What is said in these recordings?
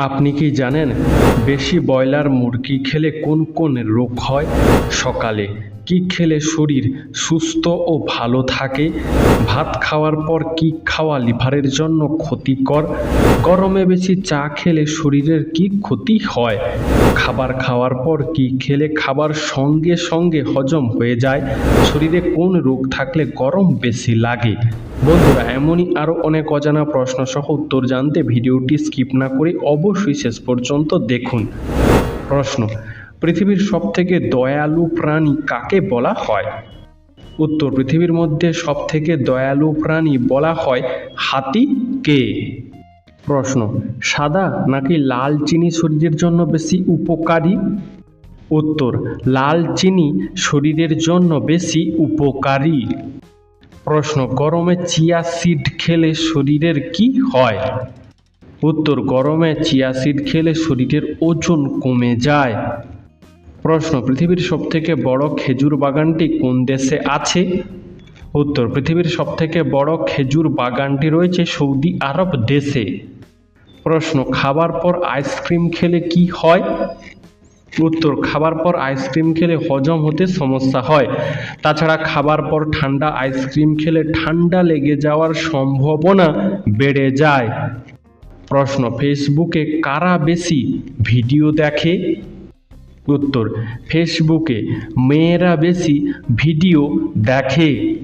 আপনি কি জানেন বেশি ব্রয়লার মুরগি খেলে কোন কোন রোগ হয়? সকালে কি খেলে শরীর সুস্থ ও ভালো থাকে? ভাত খাওয়ার পর কি খাওয়া লিভারের জন্য ক্ষতিকর? গরমে বেশি চা খেলে শরীরের কি ক্ষতি হয়? খাবার খাওয়ার পর কি খেলে খাবার সঙ্গে সঙ্গে হজম হয়ে যায়? শরীরে কোন রোগ থাকলে গরম বেশি লাগে? বন্ধুরা, এমনই আরও অনেক অজানা প্রশ্ন সহ উত্তর জানতে ভিডিওটি স্কিপ না করে অবশ্যই শেষ পর্যন্ত দেখুন। প্রশ্ন পৃথিবীর সবথেকে দয়ালু প্রাণী কাকে বলা হয়? উত্তর, পৃথিবীর মধ্যে সবথেকে দয়ালু প্রাণী বলা হয় হাতিকে প্রশ্ন, সাদা নাকি লাল চিনি শরীরের জন্য বেশি উপকারী? উত্তর, লাল চিনি শরীরের জন্য বেশি উপকারী। প্রশ্ন, গরমে চিয়া সিড খেলে শরীরের কি হয়? উত্তর, গরমে চিয়া সিড খেলে শরীরের ওজন কমে যায়। প্রশ্ন, পৃথিবীর সবথেকে বড় খেজুর বাগানটি কোন দেশে আছে? উত্তর, পৃথিবীর সবথেকে বড় খেজুর বাগানটি রয়েছে সৌদি আরব দেশে। প্রশ্ন, খাবার পর আইসক্রিম খেলে কি হয়? উত্তর, খাবার পর আইসক্রিম খেলে হজম হতে সমস্যা হয়। তাছাড়া খাবার পর ঠান্ডা আইসক্রিম খেলে ঠান্ডা লেগে যাওয়ার সম্ভাবনা বেড়ে যায়। প্রশ্ন, ফেসবুকে কারা বেশি ভিডিও দেখে? উত্তর, ফেসবুকে মেয়েরা বেশি ভিডিও দেখে।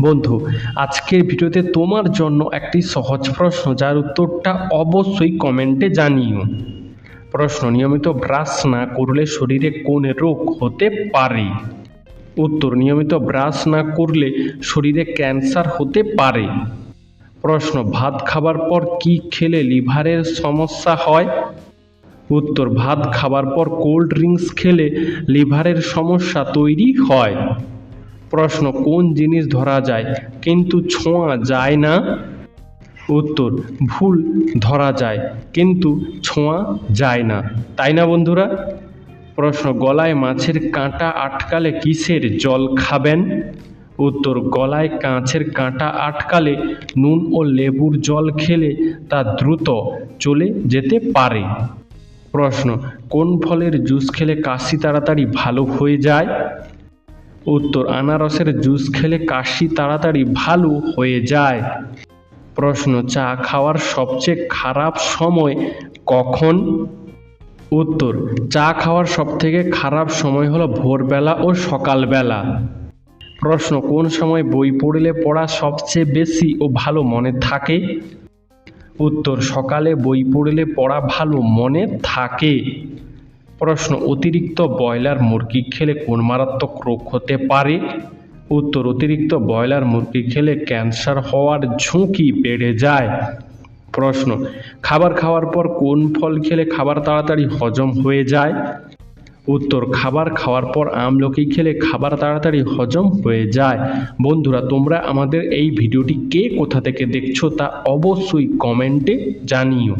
বন্ধু, আজকের ভিডিওতে তোমার জন্য একটি সহজ প্রশ্ন, যার উত্তরটা অবশ্যই কমেন্টে জানিও। প্রশ্ন, নিয়মিত ব্রাশ না করলে শরীরে কোন রোগ হতে পারে? উত্তর, নিয়মিত ব্রাশ না করলে শরীরে ক্যান্সার হতে পারে। প্রশ্ন, ভাত খাবার পর কি খেলে লিভারের সমস্যা হয়? উত্তর, ভাত খাবার পর কোল্ড ড্রিঙ্কস খেলে লিভারের সমস্যা তৈরি হয়। প্রশ্ন, কোন জিনিস ধরা যায়? কিন্তু ছোঁয়া যায় না। উত্তর, ভুল, ধরা যায়, কিন্তু ছোঁয়া যায় না। তাই না বন্ধুরা? প্রশ্ন, গলায় মাছের কাঁটা আটকালে কিসের জল খাবেন? উত্তর, গলায় কাঁচের কাঁটা আটকালে নুন ও লেবুর জল খেলে তা দ্রুত চলে যেতে পারে। প্রশ্ন, কোন ফলের জুস খেলে কাশি তাড়াতাড়ি ভালো হয়ে যায়? উত্তর, আনারসের জুস খেলে কাশি তাড়াতাড়ি ভালো হয়ে যায়। প্রশ্ন, চা খাওয়ার সবচেয়ে খারাপ সময় কখন? উত্তর, চা খাওয়ার সবথেকে খারাপ সময় হলো ভোরবেলা ও সকালবেলা। প্রশ্ন, কোন সময় বই পড়লে পড়া সবচেয়ে বেশি ও ভালো মনে থাকে? উত্তর, সকালে বই পড়লে পড়া ভালো, মনে থাকে। প্রশ্ন, অতিরিক্ত ব্রয়লার মুরগি খেলে কোন মারাত্মক রোগ হতে পারে? উত্তর, অতিরিক্ত ব্রয়লার মুরগি খেলে ক্যান্সার হওয়ার ঝুঁকি বেড়ে যায়। প্রশ্ন, খাবার খাওয়ার পর কোন ফল খেলে খাবার তাড়াতাড়ি হজম হয়ে যায়? উত্তর, খাবার খাওয়ার পর আমলকি খেলে খাবার তাড়াতাড়ি হজম হয়ে যায়। বন্ধুরা, তোমরা আমাদের এই ভিডিওটি কে কোথা থেকে দেখছ তা অবশ্যই কমেন্টে জানিও।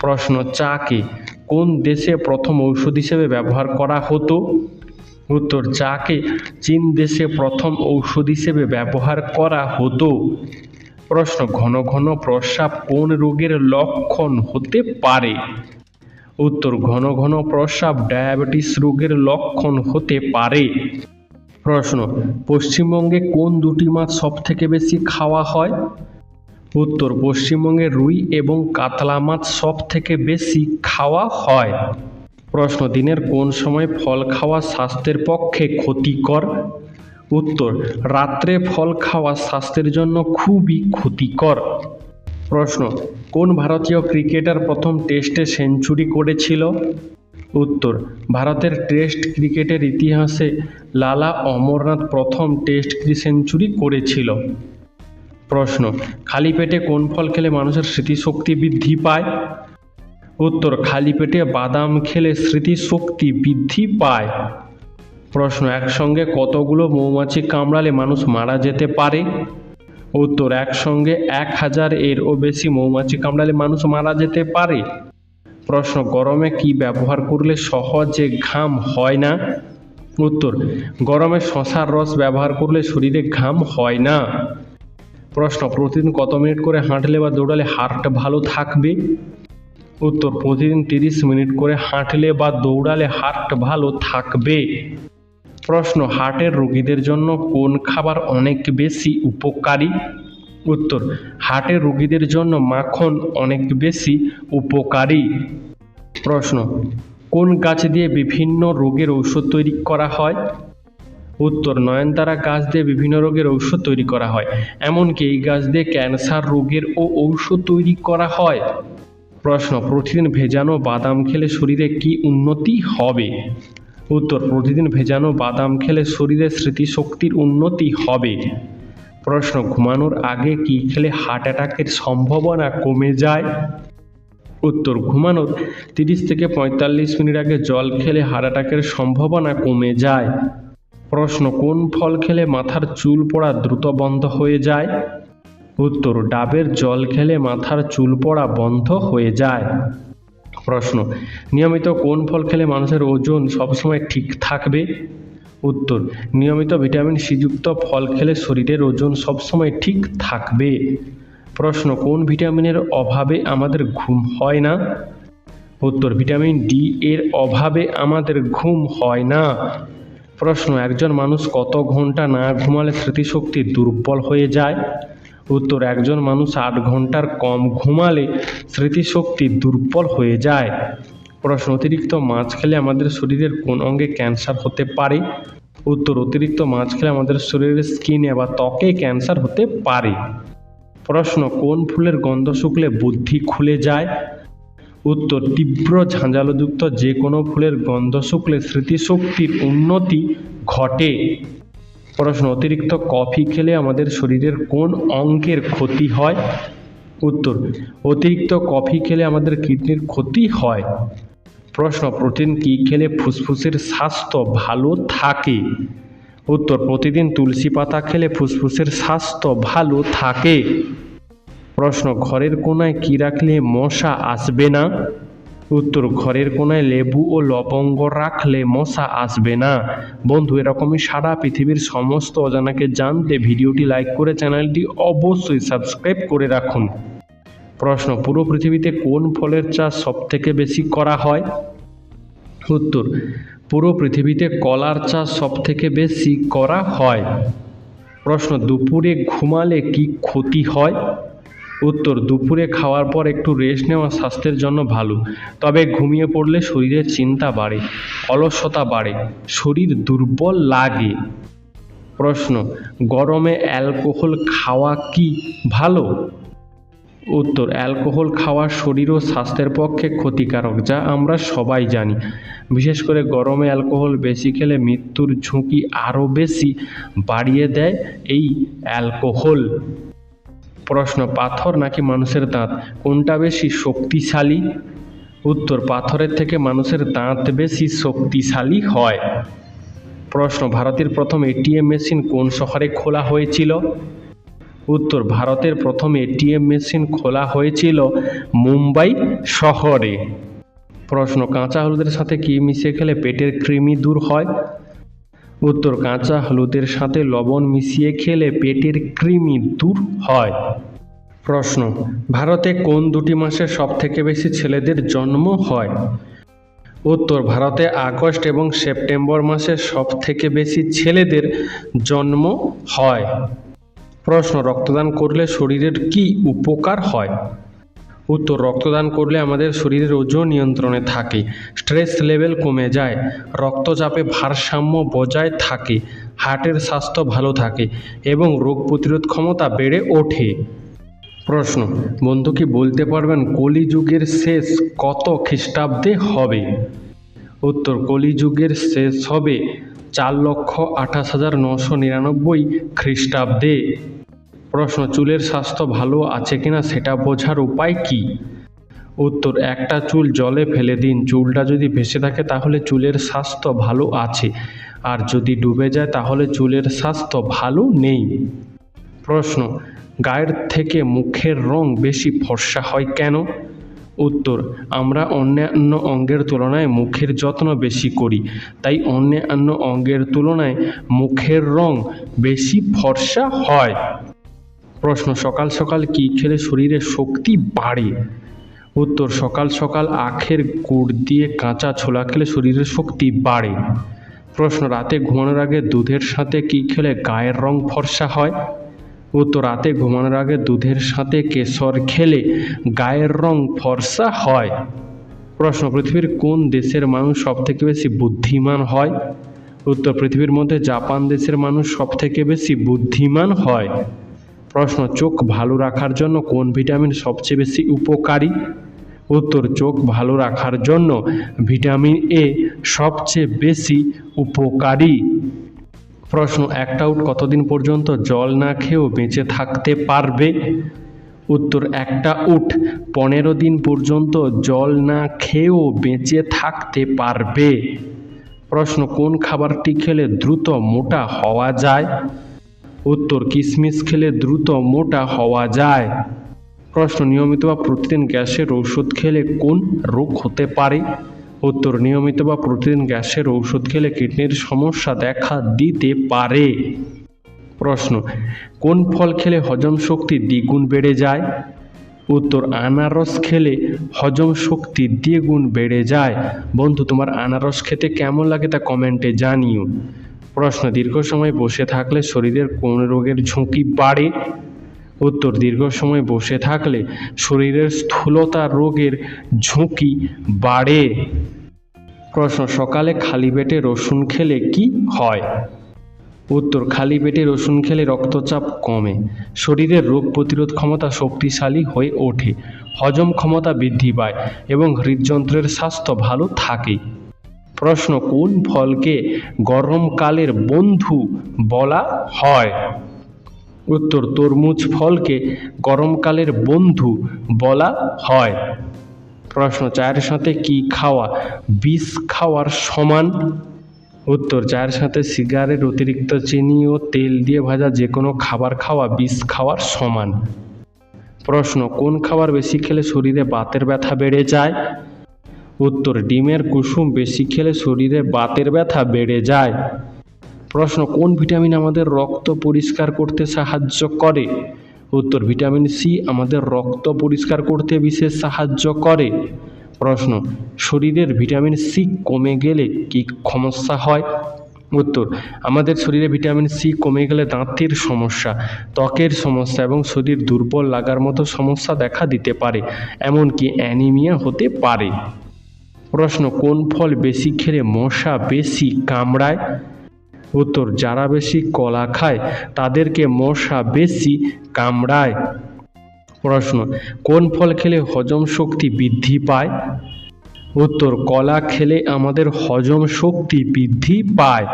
প্রশ্ন চাকে কোন দেশে প্রথম ঔষধ হিসেবে ব্যবহার করা হতো? উত্তর চাকে চীন দেশে প্রথম ঔষধ হিসেবে ব্যবহার করা হতো? প্রশ্ন, ঘন ঘন প্রস্রাব কোন রোগের লক্ষণ হতে পারে? উত্তর, ঘন ঘন প্রস্রাব ডায়াবেটিস রোগের লক্ষণ হতে পারে। প্রশ্ন, পশ্চিমবঙ্গে কোন দুটি মাছ সবথেকে বেশি খাওয়া হয়? উত্তর, পশ্চিমবঙ্গে রুই এবং কাতলা মাছ সব থেকে বেশি খাওয়া হয়। প্রশ্ন, দিনের কোন সময় ফল খাওয়া স্বাস্থ্যের পক্ষে ক্ষতিকর? উত্তর, রাত্রে ফল খাওয়া স্বাস্থ্যের জন্য খুবই ক্ষতিকর। প্রশ্ন, কোন ভারতীয় ক্রিকেটার প্রথম টেস্টে সেঞ্চুরি করেছিল? উত্তর, ভারতের টেস্ট ক্রিকেটের ইতিহাসে লালা অমরনাথ প্রথম টেস্ট সেঞ্চুরি করেছিল। প্রশ্ন, খালি পেটে কোন ফল খেলে মানুষের স্মৃতিশক্তি বৃদ্ধি পায়? উত্তর, খালি পেটে বাদাম খেলে স্মৃতিশক্তি বৃদ্ধি পায়। প্রশ্ন, একসঙ্গে কতগুলো মৌমাছি কামড়ালে মানুষ মারা যেতে পারে? উত্তর, একসঙ্গে এক হাজার এরও বেশি মৌমাছি কামড়ালে মানুষ মারা যেতে পারে। প্রশ্ন, গরমে কি ব্যবহার করলে সহজে ঘাম হয় না? উত্তর, গরমে শশার রস ব্যবহার করলে শরীরে ঘাম হয় না। প্রশ্ন, প্রতিদিন কত মিনিট করে হাঁটলে বা দৌড়ালে হার্ট ভালো থাকবে? উত্তর, প্রতিদিন তিরিশ মিনিট করে হাঁটলে বা দৌড়ালে হার্ট ভালো থাকবে। প্রশ্ন, হার্টের রোগীদের জন্য কোন খাবার অনেক বেশি উপকারী? উত্তর, হার্টের রোগীদের জন্য মাখন অনেক বেশি উপকারী। প্রশ্ন, কোন গাছ দিয়ে বিভিন্ন রোগের ঔষধ তৈরি করা হয়? উত্তর, নয়নতারা গাছ দিয়ে বিভিন্ন রোগের ঔষধ তৈরি করা হয়, এমনকি এই গাছ দিয়ে ক্যান্সার রোগের ও ঔষধ তৈরি করা হয়। প্রশ্ন, প্রতিদিন ভেজানো বাদাম খেলে শরীরে কি উন্নতি হবে? উত্তর, প্রতিদিন ভেজানো বাদাম খেলে শরীরে স্মৃতিশক্তির উন্নতি হবে। প্রশ্ন, ঘুমানোর আগে কি খেলে হার্ট অ্যাটাকের সম্ভাবনা কমে যায়? উত্তর, ঘুমানোর তিরিশ থেকে পঁয়তাল্লিশ মিনিট আগে জল খেলে হার্ট অ্যাটাকের সম্ভাবনা কমে যায়। প্রশ্ন, কোন ফল খেলে মাথার চুল পড়া দ্রুত বন্ধ হয়ে যায়? উত্তর, ডাবের জল খেলে মাথার চুল পড়া বন্ধ হয়ে যায়। প্রশ্ন, নিয়মিত কোন ফল খেলে মানুষের ওজন সবসময় ঠিক থাকবে? উত্তর, নিয়মিত ভিটামিন সিযুক্ত ফল খেলে শরীরের ওজন সবসময় ঠিক থাকবে। প্রশ্ন, কোন ভিটামিনের অভাবে আমাদের ঘুম হয় না? উত্তর, ভিটামিন ডি এর অভাবে আমাদের ঘুম হয় না। প্রশ্ন, একজন মানুষ কত ঘণ্টা না ঘুমালে স্মৃতিশক্তি দুর্বল হয়ে যায়? উত্তর, একজন মানুষ আট ঘণ্টার কম ঘুমালে স্মৃতিশক্তি দুর্বল হয়ে যায়। প্রশ্ন, অতিরিক্ত মাছ খেলে আমাদের শরীরের কোন অঙ্গে ক্যান্সার হতে পারে? উত্তর, অতিরিক্ত মাছ খেলে আমাদের শরীরের স্কিনে বা ত্বকে ক্যান্সার হতে পারে। প্রশ্ন, কোন ফুলের গন্ধ শুকলে বুদ্ধি খুলে যায়? উত্তর, তীব্র ঝাঁঝালোযুক্ত যে কোনো ফুলের গন্ধ শুকলে স্মৃতিশক্তির উন্নতি ঘটে। প্রশ্ন অতিরিক্ত কফি খেলে আমাদের শরীরের কোন অঙ্গের ক্ষতি হয়? উত্তর, অতিরিক্ত কফি খেলে আমাদের কিডনির ক্ষতি হয়। প্রশ্ন, প্রোটিন কী খেলে ফুসফুসের স্বাস্থ্য ভালো থাকে? উত্তর, প্রতিদিন তুলসী পাতা খেলে ফুসফুসের স্বাস্থ্য ভালো থাকে। প্রশ্ন, ঘরের কোনায় কী রাখলে মশা আসবে না? উত্তর, ঘরের কোনায় লেবু ও লবঙ্গ রাখলে মশা আসবে না। বন্ধু, এরকমই সারা পৃথিবীর সমস্ত অজানাকে জানতে ভিডিওটি লাইক করে চ্যানেলটি অবশ্যই সাবস্ক্রাইব করে রাখুন। প্রশ্ন, পুরো পৃথিবীতে কোন ফলের চাষ সবথেকে বেশি করা হয়? উত্তর, পুরো পৃথিবীতে কলার চাষ সবথেকে বেশি করা হয়। প্রশ্ন, দুপুরে ঘুমালে কি ক্ষতি হয়? উত্তর, দুপুরে খাওয়ার পর একটু রেস্ট নেওয়া স্বাস্থ্যের জন্য ভালো। তবে ঘুমিয়ে পড়লে শরীরের চিন্তা বাড়ে, অলসতা বাড়ে, শরীর দুর্বল লাগে। প্রশ্ন, গরমে অ্যালকোহল খাওয়া কি ভালো? উত্তর, অ্যালকোহল খাওয়া শরীর ও স্বাস্থ্যের পক্ষে ক্ষতিকারক, যা আমরা সবাই জানি। বিশেষ করে গরমে অ্যালকোহল বেশি খেলে মৃত্যুর ঝুঁকি আরও বেশি বাড়িয়ে দেয় এই অ্যালকোহল। প্রশ্ন, পাথর নাকি মানুষের দাঁত? কোনটা বেশি শক্তিশালী? উত্তর, পাথরের থেকে মানুষের দাঁত বেশি শক্তিশালী হয়। প্রশ্ন, ভারতের প্রথম এটিএম মেশিন কোন শহরে খোলা হয়েছিল? উত্তর, ভারতের প্রথম এটিএম মেশিন খোলা হয়েছিল মুম্বাই শহরে। প্রশ্ন, কাঁচা হলুদের সাথে কি মিশিয়ে খেলে পেটের কৃমি দূর হয়? উত্তর কাঁচা হলুদের সাথে লবণ মিশিয়ে খেলে পেটের কৃমি দূর হয়। প্রশ্ন, ভারতে কোন দুটি মাসে সবথেকে বেশি ছেলেদের জন্ম হয়? উত্তর, ভারতে আগস্ট এবং সেপ্টেম্বর মাসে সবথেকে বেশি ছেলেদের জন্ম হয়। প্রশ্ন, রক্তদান করলে শরীরের কি উপকার হয়? উত্তর রক্তদান করলে আমাদের শরীরের ওজন নিয়ন্ত্রণে থাকে, স্ট্রেস লেভেল কমে যায়, রক্তচাপে ভারসাম্য বজায় থাকে, হার্টের স্বাস্থ্য ভালো থাকে এবং রোগ প্রতিরোধ ক্ষমতা বেড়ে ওঠে। প্রশ্ন, বন্ধু কি বলতে পারবেন কলিযুগের শেষ কত খ্রিস্টাব্দে হবে? উত্তর, কলিযুগের শেষ হবে চার লক্ষ আঠাশ হাজার নশো নিরানব্বই খ্রিস্টাব্দে। প্রশ্ন, চুলের স্বাস্থ্য ভালো আছে কিনা সেটা বোঝার উপায় কি? উত্তর, একটা চুল জলে ফেলে দিন। চুলটা যদি ভেসে থাকে তাহলে চুলের স্বাস্থ্য ভালো আছে। আর যদি ডুবে যায় তাহলে চুলের স্বাস্থ্য ভালো নেই। প্রশ্ন, গায়ের থেকে মুখের রং বেশি ফর্সা হয় কেন? উত্তর, আমরা অন্যান্য অঙ্গের তুলনায় মুখের যত্ন বেশি করি। তাই অন্যান্য অঙ্গের তুলনায় মুখের রং বেশি ফর্সা হয়। প্রশ্ন, সকাল সকাল কি খেলে শরীরে শক্তি বাড়ে? উত্তর, সকাল সকাল আখের গুড় দিয়ে কাঁচা ছোলা খেলে শরীরের শক্তি বাড়ে। প্রশ্ন, রাতে ঘুমানোর আগে দুধের সাথে কি খেলে গায়ের রং ফর্সা হয়? উত্তর, রাতে ঘুমানোর আগে দুধের সাথে কেশর খেলে গায়ের রং ফর্সা হয়। প্রশ্ন, পৃথিবীর কোন দেশের মানুষ সবথেকে বেশি বুদ্ধিমান হয়? উত্তর, পৃথিবীর মধ্যে জাপান দেশের মানুষ সবথেকে বেশি বুদ্ধিমান হয়। প্রশ্ন, চোখ ভালো রাখার জন্য কোন ভিটামিন সবচেয়ে বেশি উপকারী? উত্তর, চোখ ভালো রাখার জন্য ভিটামিন এ সবচেয়ে বেশি উপকারী। প্রশ্ন একটা উট কতদিন পর্যন্ত জল না খেয়েও বেঁচে থাকতে পারবে? উত্তর, একটা উট পনেরো দিন পর্যন্ত জল না খেয়েও বেঁচে থাকতে পারবে। প্রশ্ন, কোন খাবারটি খেলে দ্রুত মোটা হওয়া যায়? উত্তর কিশমিশ খেলে দ্রুত মোটা হওয়া যায়। প্রশ্ন নিয়মিত বা প্রতিদিন গ্যাসের ওষুধ খেলে কোন রোগ হতে পারে? উত্তর নিয়মিত বা প্রতিদিন গ্যাসের ঔষধ খেলে কিডনির সমস্যা দেখা দিতে পারে। প্রশ্ন, কোন ফল খেলে হজম শক্তি দ্বিগুণ বেড়ে যায়? উত্তর, আনারস খেলে হজম শক্তি দ্বিগুণ বেড়ে যায়। বন্ধু, তোমার আনারস খেতে কেমন লাগে তা কমেন্টে জানিও। প্রশ্ন, দীর্ঘ সময় বসে থাকলে শরীরের কোন রোগের ঝুঁকি বাড়ে? উত্তর, দীর্ঘ সময় বসে থাকলে শরীরের স্থূলতা রোগের ঝুঁকি বাড়ে। প্রশ্ন, সকালে খালি পেটে রসুন খেলে কি হয়? উত্তর, খালি পেটে রসুন খেলে রক্তচাপ কমে। শরীরের রোগ প্রতিরোধ ক্ষমতা শক্তিশালী হয়ে ওঠে। হজম ক্ষমতা বৃদ্ধি পায় এবং হৃদযন্ত্রের স্বাস্থ্য ভালো থাকে। প্রশ্ন কোন ফলকে গরমকালের বন্ধু বলা হয়? উত্তর, তরমুজ ফলকে গরমকালের বন্ধু বলা হয়। প্রশ্ন চায়ের সাথে কি খাওয়া, বিষ খাওয়ার সমান? উত্তর, চায়ের সাথে সিগারেট, অতিরিক্ত চিনি ও তেল দিয়ে ভাজা যে কোনো খাবার খাওয়া, বিষ খাওয়ার সমান। প্রশ্ন, কোন খাবার বেশি খেলে শরীরে বাতের ব্যথা বেড়ে যায়? উত্তর, ডিমের কুসুম বেশি খেলে শরীরে বাতের ব্যথা বেড়ে যায়। প্রশ্ন, কোন ভিটামিন আমাদের রক্ত পরিষ্কার করতে সাহায্য করে? উত্তর, ভিটামিন সি আমাদের রক্ত পরিষ্কার করতে বিশেষ সাহায্য করে। প্রশ্ন, শরীরের ভিটামিন সি কমে গেলে কি সমস্যা হয়? উত্তর, আমাদের শরীরে ভিটামিন সি কমে গেলে দাঁতের সমস্যা, ত্বকের সমস্যা এবং শরীর দুর্বল লাগার মতো সমস্যা দেখা দিতে পারে, এমনকি অ্যানিমিয়া হতে পারে। প্রশ্ন, কোন ফল বেশি খেলে মশা বেশি কামড়ায়? উত্তর, যারা বেশি কলা খায়, তাদেরকে মশা বেশি কামড়ায়। প্রশ্ন, কোন ফল খেলে হজম শক্তি বৃদ্ধি পায়? উত্তর, কলা খেলে আমাদের হজম শক্তি বৃদ্ধি পায়।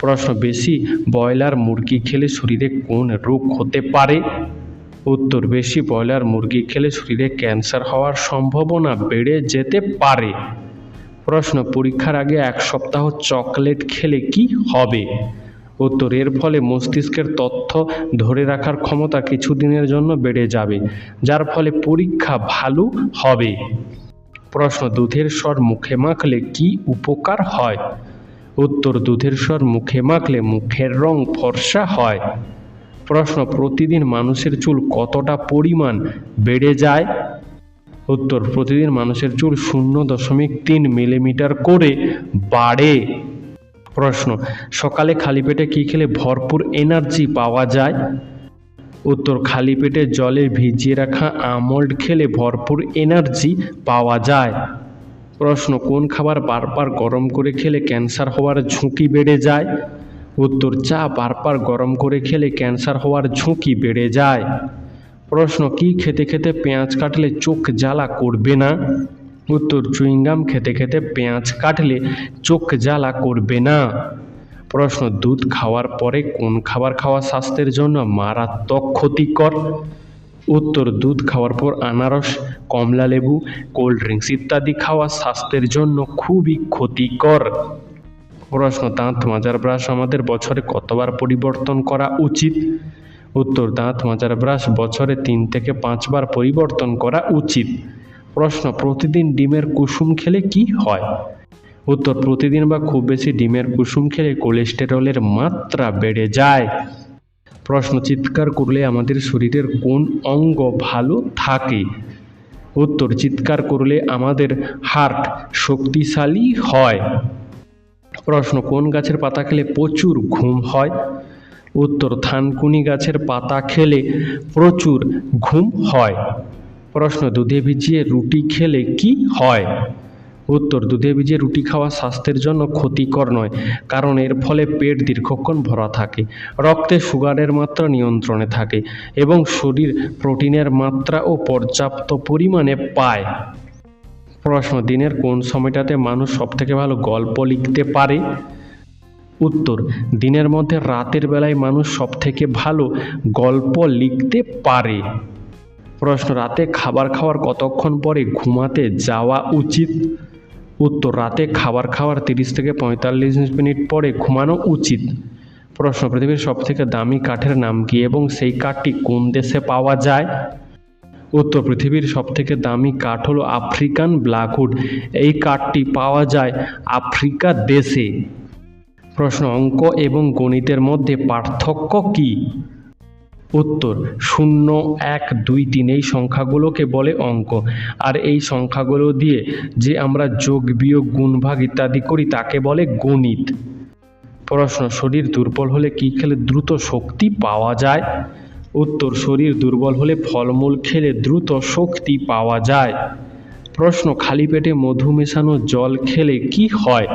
প্রশ্ন, বেশি ব্রয়লার মুরগি খেলে শরীরে কোন রোগ হতে পারে? উত্তর, বেশি ব্রয়লার মুরগি খেলে শরীরে ক্যান্সার হওয়ার সম্ভাবনা বেড়ে যেতে পারে। প্রশ্ন, পরীক্ষার আগে এক সপ্তাহ চকলেট খেলে কি হবে? উত্তর, এর ফলে মস্তিষ্কের তথ্য ধরে রাখার ক্ষমতা কিছুদিনের জন্য বেড়ে যাবে, যার ফলে পরীক্ষা ভালো হবে। প্রশ্ন, দুধের স্বর মুখে মাখলে কি উপকার হয়? উত্তর, দুধের স্বর মুখে মাখলে মুখের রং ফর্সা হয়। প্রশ্ন, প্রতিদিন মানুষের চুল কতটা পরিমাণ বেড়ে যায়? উত্তর, প্রতিদিন মানুষের চুল শূন্য দশমিক তিন মিলিমিটার করে বাড়ে। প্রশ্ন, সকালে খালি পেটে কী খেলে ভরপুর এনার্জি পাওয়া যায়? উত্তর, খালি পেটে জলে ভিজিয়ে রাখা আমল্ড খেলে ভরপুর এনার্জি পাওয়া যায়। প্রশ্ন, কোন খাবার বারবার গরম করে খেলে ক্যান্সার হওয়ার ঝুঁকি বেড়ে যায়? উত্তর, চা বারবার গরম করে খেলে ক্যান্সার হওয়ার ঝুঁকি বেড়ে যায়। প্রশ্ন, কি খেতে খেতে পেঁয়াজ কাটলে চোখ জ্বালা করবে না? উত্তর, চুইংগাম খেতে খেতে পেঁয়াজ কাটলে চোখ জ্বালা করবে না। প্রশ্ন, দুধ খাওয়ার পরে কোন খাবার খাওয়া স্বাস্থ্যের জন্য মারাত্মক ক্ষতিকর? উত্তর, দুধ খাওয়ার পর আনারস, কমলা লেবু, কোল্ড ড্রিঙ্কস ইত্যাদি খাওয়া স্বাস্থ্যের জন্য খুবই ক্ষতিকর। প্রশ্ন, দাঁত মাজার ব্রাশ আমাদের বছরে কতবার পরিবর্তন করা উচিত? উত্তর, দাঁত মাজার ব্রাশ বছরে তিন থেকে পাঁচবার পরিবর্তন করা উচিত। প্রশ্ন, প্রতিদিন ডিমের কুসুম খেলে কি হয়? উত্তর, প্রতিদিন বা খুব বেশি ডিমের কুসুম খেলে কোলেস্টেরলের মাত্রা বেড়ে যায়। প্রশ্ন, চিৎকার করলে আমাদের শরীরের কোন অঙ্গ ভালো থাকে? উত্তর, চিৎকার করলে আমাদের হার্ট শক্তিশালী হয়। প্রশ্ন, কোন গাছের পাতা খেলে প্রচুর ঘুম হয়? উত্তর, থানকুনি গাছের পাতা খেলে প্রচুর ঘুম হয়। প্রশ্ন, দুধে ভিজিয়ে রুটি খেলে কি হয়? উত্তর, দুধে ভিজিয়ে রুটি খাওয়া স্বাস্থ্যের জন্য ক্ষতিকর নয়, কারণ এর ফলে পেট দীর্ঘক্ষণ ভরা থাকে, রক্তে সুগারের মাত্রা নিয়ন্ত্রণে থাকে এবং শরীর প্রোটিনের মাত্রা ও পর্যাপ্ত পরিমাণে পায়। প্রশ্ন, দিনের কোন সময়টাতে মানুষ সবথেকে ভালো গল্প লিখতে পারে? উত্তর, দিনের মধ্যে রাতের বেলায় মানুষ সবথেকে ভালো গল্প লিখতে পারে। প্রশ্ন, রাতে খাবার খাওয়ার কতক্ষণ পরে ঘুমাতে যাওয়া উচিত? উত্তর, রাতে খাবার খাওয়ার তিরিশ থেকে পঁয়তাল্লিশ মিনিট পরে ঘুমানো উচিত। প্রশ্ন, পৃথিবীর সবথেকে দামি কাঠের নাম কি এবং সেই কাঠটি কোন দেশে পাওয়া যায়? উত্তর পৃথিবীর সবথেকে দামি কাঠ হলো আফ্রিকান ব্ল্যাকউড। এই কাঠটি পাওয়া যায় আফ্রিকা দেশে। প্রশ্ন, অঙ্ক এবং গণিতের মধ্যে পার্থক্য কী? উত্তর, শূন্য, এক, দুই, তিন এই সংখ্যাগুলোকে বলে অঙ্ক। আর এই সংখ্যাগুলো দিয়ে যে আমরা যোগ, বিয়োগ, গুণভাগ ইত্যাদি করি তাকে বলে গণিত। প্রশ্ন, শরীর দুর্বল হলে কী খেলে দ্রুত শক্তি পাওয়া যায়? উত্তর, শরীর দুর্বল হলে ফলমূল খেলে দ্রুত শক্তি পাওয়া যায়। প্রশ্ন, খালি পেটে মধু মেশানো জল খেলে কি হয়?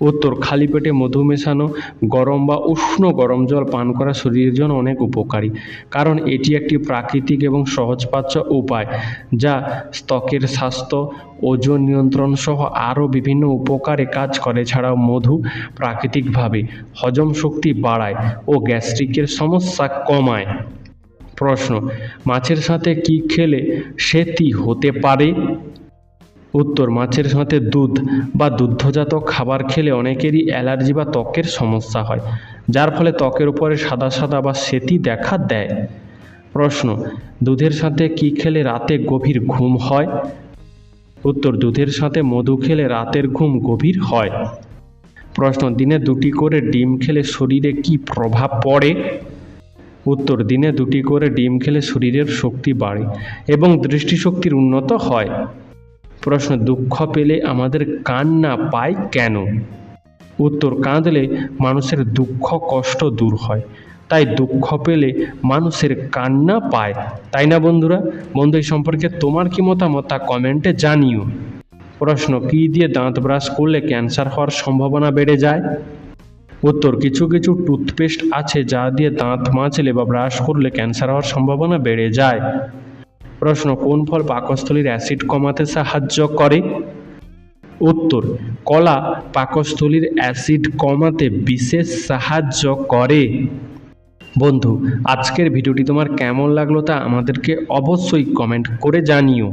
উত্তর, খালি পেটে মধু মেশানো গরম বা উষ্ণ গরম জল পান করা শরীরের জন্য অনেক উপকারী, কারণ এটি একটি প্রাকৃতিক এবং সহজপাচ্য উপায়, যা ত্বকের স্বাস্থ্য, ওজন নিয়ন্ত্রণ সহ আরও বিভিন্ন উপকারে কাজ করে। ছাড়াও মধু প্রাকৃতিকভাবে হজম শক্তি বাড়ায় ও গ্যাস্ট্রিকের সমস্যা কমায়। প্রশ্ন, মাছের সাথে কি খেলে সেতি হতে পারে? উত্তর, মাছের সাথে দুধ বা দুগ্ধজাত খাবার খেলে অনেকেরই অ্যালার্জি বা ত্বকের সমস্যা হয়, যার ফলে ত্বকের উপরে সাদা সাদা বা সেতি দেখা দেয়। প্রশ্ন, দুধের সাথে কি খেলে রাতে গভীর ঘুম হয়? উত্তর, দুধের সাথে মধু খেলে রাতের ঘুম গভীর হয়। প্রশ্ন, দিনে দুটি করে ডিম খেলে শরীরে কি প্রভাব পড়ে? উত্তর, দিনে দুটি করে ডিম খেলে শরীরের শক্তি বাড়ে এবং দৃষ্টিশক্তির উন্নত হয়। প্রশ্ন, দুঃখ পেলে আমাদের কান্না পায় কেন? উত্তর, কাঁদলে মানুষের দুঃখ, কষ্ট দূর হয়। তাই দুঃখ পেলে মানুষের কান্না পায়। তাই না বন্ধুরা? বন্ধু, এই সম্পর্কে তোমার কি মতামত তা কমেন্টে জানিও। প্রশ্ন, কী দিয়ে দাঁত ব্রাশ করলে ক্যান্সার হওয়ার সম্ভাবনা বেড়ে যায়? উত্তর, কিছু কিছু টুথপেস্ট আছে যা দিয়ে দাঁত মাজলে বা ব্রাশ করলে ক্যান্সার হওয়ার সম্ভাবনা বেড়ে যায়। প্রশ্ন, কোন ফল পাকস্থলীর অ্যাসিড কমাতে সাহায্য করে? উত্তর, কলা পাকস্থলীর অ্যাসিড কমাতে বিশেষ সাহায্য করে। বন্ধু, আজকের ভিডিওটি তোমার কেমন লাগল তা আমাদেরকে অবশ্যই কমেন্ট করে জানিও।